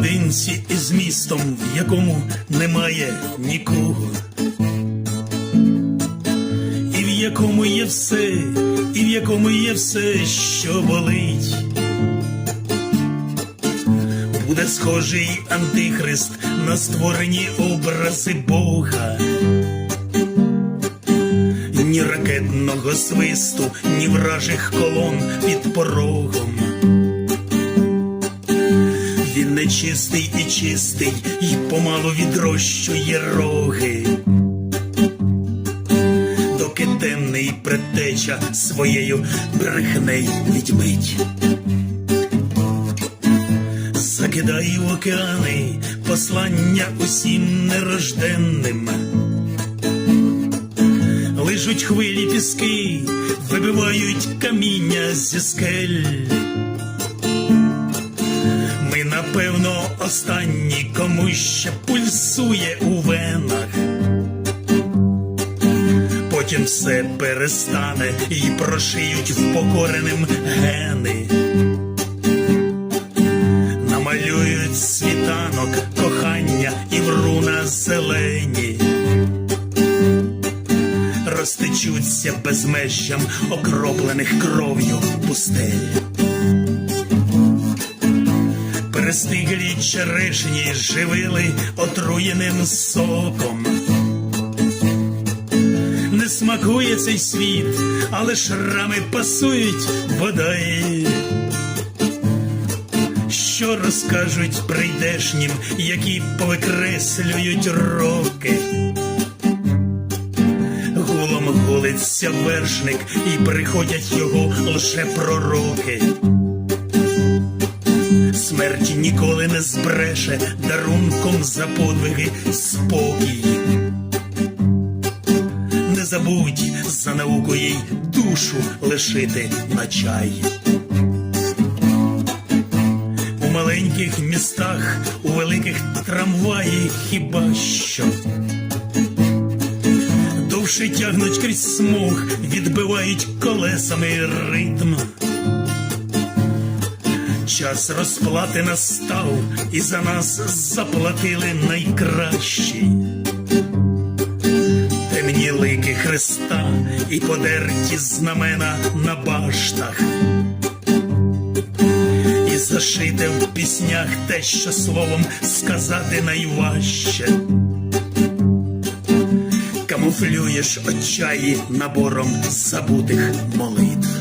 наодинці із містом, в якому немає нікого. І в якому є все, і в якому є все, що болить. Буде схожий антихрист на створені образи Бога. Ні ракетного свисту, ні вражих колон під порогом. Він нечистий і чистий, і помалу відрощує роги. Доки темний предтеча своєю брехнею відьмить. Закидай в океани послання усім нерожденним. Лижуть хвилі піски, вибивають каміння зі скель. Ми, напевно, останні, кому ще пульсує у венах. Потім все перестане і прошиють впокореним гени. Намалюють світанок, кохання і вруна зелені. Розтечуться безмежжям окроплених кров'ю пустель. Перестиглі черешні живили отруєним соком. Не смакує цей світ, але шрами пасують бодай. Що розкажуть прийдешнім, які повикреслюють роки. Гулом гулиться вершник, і приходять його лише пророки. Смерть ніколи не збреше дарунком за подвиги спокій. Не забудь за науку їй душу лишити на чай. У маленьких містах, у великих трамваї хіба що. Довше тягнуть крізь смуг, відбивають колесами ритм. Час розплати настав, і за нас заплатили найкращі. Темні лики Христа і подерті знамена на баштах. І зашите в піснях те, що словом сказати найважче. Камуфлюєш очаї набором забутих молитв.